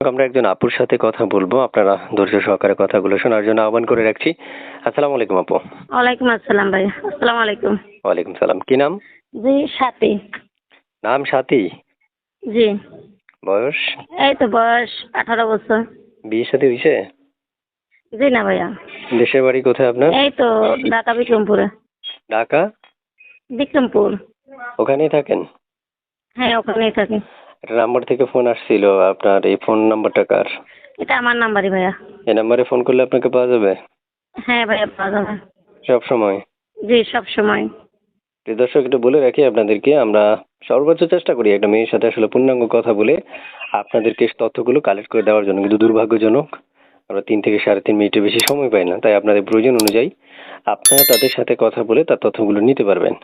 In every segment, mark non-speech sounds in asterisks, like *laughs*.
আমরা একজন আপুর সাথে কথা বলব। আপনারা ধৈর্য সহকারে কথাগুলো শোনার জন্য আহ্বান করে রাখছি। আসসালামু আলাইকুম আপু। ওয়ালাইকুম আসসালাম ভাই। আসসালামু আলাইকুম। ওয়ালাইকুম সালাম। কি নাম? জি সাথী। নাম সাথী? জি। বয়স? এই তো বয়স আঠারো বছর। বিয়ে সাথে হয়েছে জি না ভাইয়া। দেশের বাড়ি কোথায় আপনার? এই তো ঢাকা বিক্রমপুরে। ঢাকা? বিক্রমপুর। ওখানেই থাকেন? হ্যাঁ ওখানেই থাকি। একটা নাম্বার থেকে ফোন আসছিল আপনার এই ফোন নাম্বারটা কার? এটা আমার নাম্বারই ভাইয়া। এই নাম্বারে ফোন করলে আপনাকে পাওয়া যাবে? হ্যাঁ ভাইয়া পাওয়া যাবে। সব সময়? জি সব সময়। প্রিয় দর্শক একটু বলে রাখি আপনাদেরকে আমরা সর্বোচ্চ চেষ্টা করি একটা মেয়ের সাথে আসলে পূর্ণাঙ্গ কথা বলে আপনাদেরকে তথ্যগুলো কালেক্ট করে দেওয়ার জন্য কিন্তু দুর্ভাগ্যজনক আমরা তিন থেকে সাড়ে তিন মিনিটের বেশি সময় পাই না তাই আপনাদের প্রয়োজন অনুযায়ী আপনারা তাদের সাথে কথা বলে তার তথ্যগুলো নিতে পারবেন।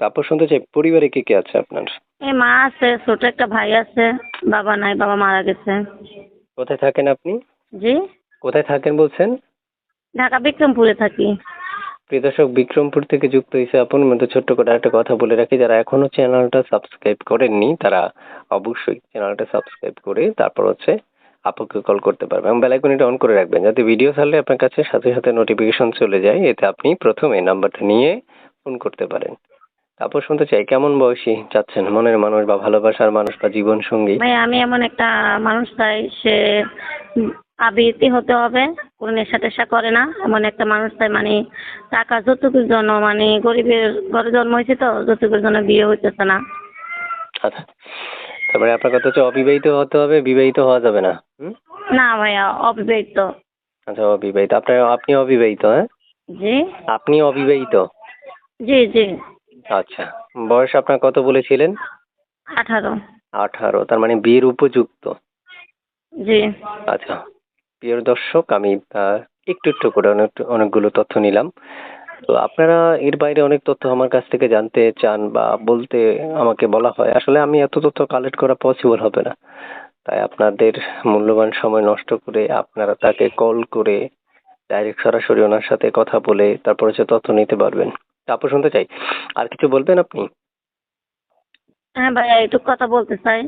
তারপর শুনতে চাই পরিবারে কে কে আছে আপনার? এই মা আছে ছোট একটা ভাই আছে বাবা নাই বাবা মারা গেছে। কোথায় থাকেন আপনি? জি? কোথায় থাকেন বলছেন? ঢাকা বিক্রমপুরে থাকি। প্রিয় দর্শক বিক্রমপুর থেকে যুক্ত হয়েছে আপন মধ্যে ছোট্ট করে একটা কথা বলে রাখি যারা এখনও চ্যানেলটা সাবস্ক্রাইব করেননি তারা অবশ্যই চ্যানেলটা সাবস্ক্রাইব করে তারপর হচ্ছে আপুকে কল করতে পারবেন এবং বেলাইকনটা অন করে রাখবেন যাতে ভিডিও ছাড়লে আপনার কাছে সাথে সাথে নোটিফিকেশন চলে যায় এতে আপনি প্রথমে নাম্বারটা নিয়ে ফোন করতে পারেন। তারপর শুনতে চাই কেমন বয়সী চাচ্ছেন মনের মানুষ বা ভালোবাসার মানুষ বা জীবন সঙ্গী? ভাই আমি এমন একটা মানুষ চাই সে আবৃত্তি হতে হবে কোনো নেশা টেশা করে না। এমন একটা মানুষ চাই মানে টাকা যৌতুকের জন্য মানে গরিবের ঘরে জন্ম হয়েছে তো যৌতুকের জন্য বিয়ে হইতেছে না। আচ্ছা তারপরে আপনার কথা হচ্ছে অবিবাহিত হতে হবে বিবাহিত হওয়া যাবে না হুম? না ভাইয়া অবিবাহিত। আচ্ছা অবিবাহিত। আপনার আপনি অবিবাহিত হ্যাঁ? জি। আপনি অবিবাহিত? জি জি। আচ্ছা বয়স আপনার কত বলেছিলেন? আঠারো। আঠারো তার মানে বিয়ের উপযুক্ত? জি। আচ্ছা প্রিয় দর্শক আমি একটু একটু করে অনেক অনেকগুলো তথ্য নিলাম। তো আপনারা এর বাইরে অনেক তথ্য আমার কাছ থেকে জানতে চান বা বলতে আমাকে বলা হয়। আসলে আমি এত তথ্য কালেক্ট করা পসিবল হবে না। তাই আপনাদের মূল্যবান সময় নষ্ট করে আপনারা তাকে কল করে ডাইরেক্ট সরাসরি ওনার সাথে কথা বলে তারপর হচ্ছে তথ্য নিতে পারবেন। তারপর শুনতে চাই। আর কিছু বলবেন আপনি? হ্যাঁ ভাইয়া এইটুকু কথা বলতে চাই।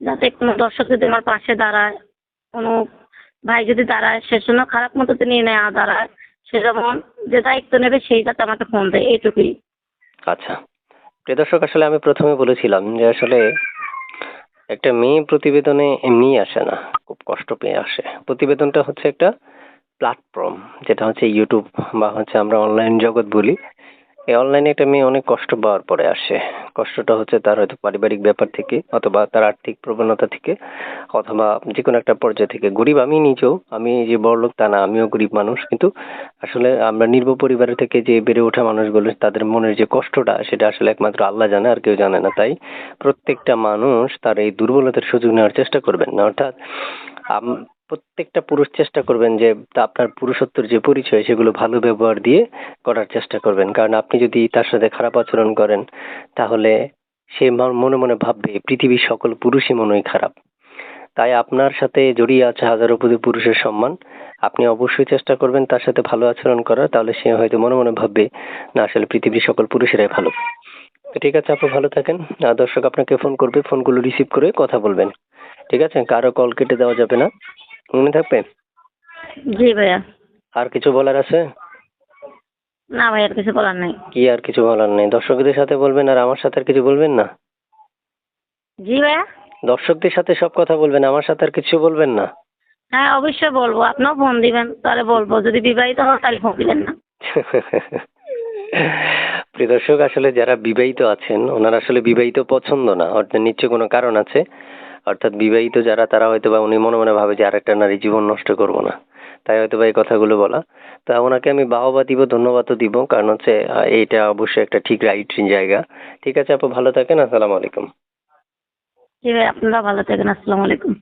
যাতে কোনো দর্শক যদি আমার পাশে দাঁড়ায় কোনো ভাই যদি দাঁড়ায় সে জন্য খারাপ মতো নিয়ে নেয় দাঁড়ায় সে যেমন যে দায়িত্ব নেবে সেই যাতে আমাকে ফোন দেয় এইটুকুই। আচ্ছা। প্রিয় দর্শক আসলে আমি প্রথমে বলেছিলাম যে আসলে একটা মেয়ে প্রতিবেদনে এমনি আসে না খুব কষ্ট পেয়ে আসে। প্রতিবেদনটা হচ্ছে একটা প্ল্যাটফর্ম যেটা হচ্ছে ইউটিউব বা হচ্ছে আমরা অনলাইন জগৎ বলি। এই অনলাইনে একটা মেয়ে অনেক কষ্ট পাওয়ার পরে আসে। কষ্টটা হচ্ছে তার হয়তো পারিবারিক ব্যাপার থেকে অথবা তার আর্থিক প্রবণতা থেকে অথবা যে কোনো একটা পর্যায় থেকে। গরিব আমি নিজেও, আমি যে বড়লোক তা না, আমিও গরিব মানুষ। কিন্তু আসলে আমরা নির্ভ পরিবারের থেকে যে বেড়ে ওঠা মানুষগুলো, তাদের মনের যে কষ্টটা, সেটা আসলে একমাত্র আল্লাহ জানে, আর কেউ জানে না। তাই প্রত্যেকটা মানুষ তার এই দুর্বলতার সুযোগ নেওয়ার চেষ্টা করবেন না। অর্থাৎ প্রত্যেকটা পুরুষ চেষ্টা করবেন যে আপনার পুরুষত্বর যে পরিচয়, সেগুলো ভালো ব্যবহার দিয়ে করার চেষ্টা করবেন। কারণ আপনি যদি তার সাথে খারাপ আচরণ করেন, তাহলে সে মনে মনে ভাববে, পৃথিবীর সকল পুরুষই মনে হয় খারাপ। তাই আপনার সাথে জড়িয়ে আছে হাজারো পুরুষের সম্মান। আপনি অবশ্যই চেষ্টা করবেন তার সাথে ভালো আচরণ করার, তাহলে সে হয়তো মনে মনে ভাববে, না, আসলে পৃথিবীর সকল পুরুষেরাই ভালো। ঠিক আছে আপনি ভালো থাকেন। দর্শক, আপনাকে ফোন করবে, ফোনগুলো রিসিভ করে কথা বলবেন। ঠিক আছে? কারও কল কেটে দেওয়া যাবে না। মনে থাকবে জি ভাইয়া। আর কিছু বলার আছে? না ভাইয়া আর কিছু বলার নাই। কি আর কিছু বলার নেই? দর্শকদের সাথে বলবেন আর আমার সাথে আর কিছু বলবেন না? জি ভাইয়া। দর্শকদের সাথে সব কথা বলবেন আমার সাথে আর কিছু বলবেন না? হ্যাঁ অবশ্যই বলব। আপনিও ফোন দিবেন তাহলে বলব। যদি বিবাহিত হন তাহলে ফোন দিবেন না। *laughs* প্রিয় দর্শক আসলে যারা বিবাহিত আছেন ওনারা আসলে বিবাহিত পছন্দ না। অর্থাৎ নিশ্চয় কোনো কারণ আছে। অর্থাৎ বিবাহিত যারা, তারা হয়তো বা উনি মনে মনে ভাবে যে আরেকটা নারী জীবন নষ্ট করব না। তাই হয়তো বা এই কথাগুলো বলা। তা ওনাকে আমি বাহবা দিব, ধন্যবাদও দিব। কারণ হচ্ছে এইটা অবশ্যই একটা ঠিক রাইট জায়গা। ঠিক আছে আপু, ভালো থাকেন, আসসালামু আলাইকুম। জি ভাই আপনারা ভালো থাকেন, আসসালামু আলাইকুম।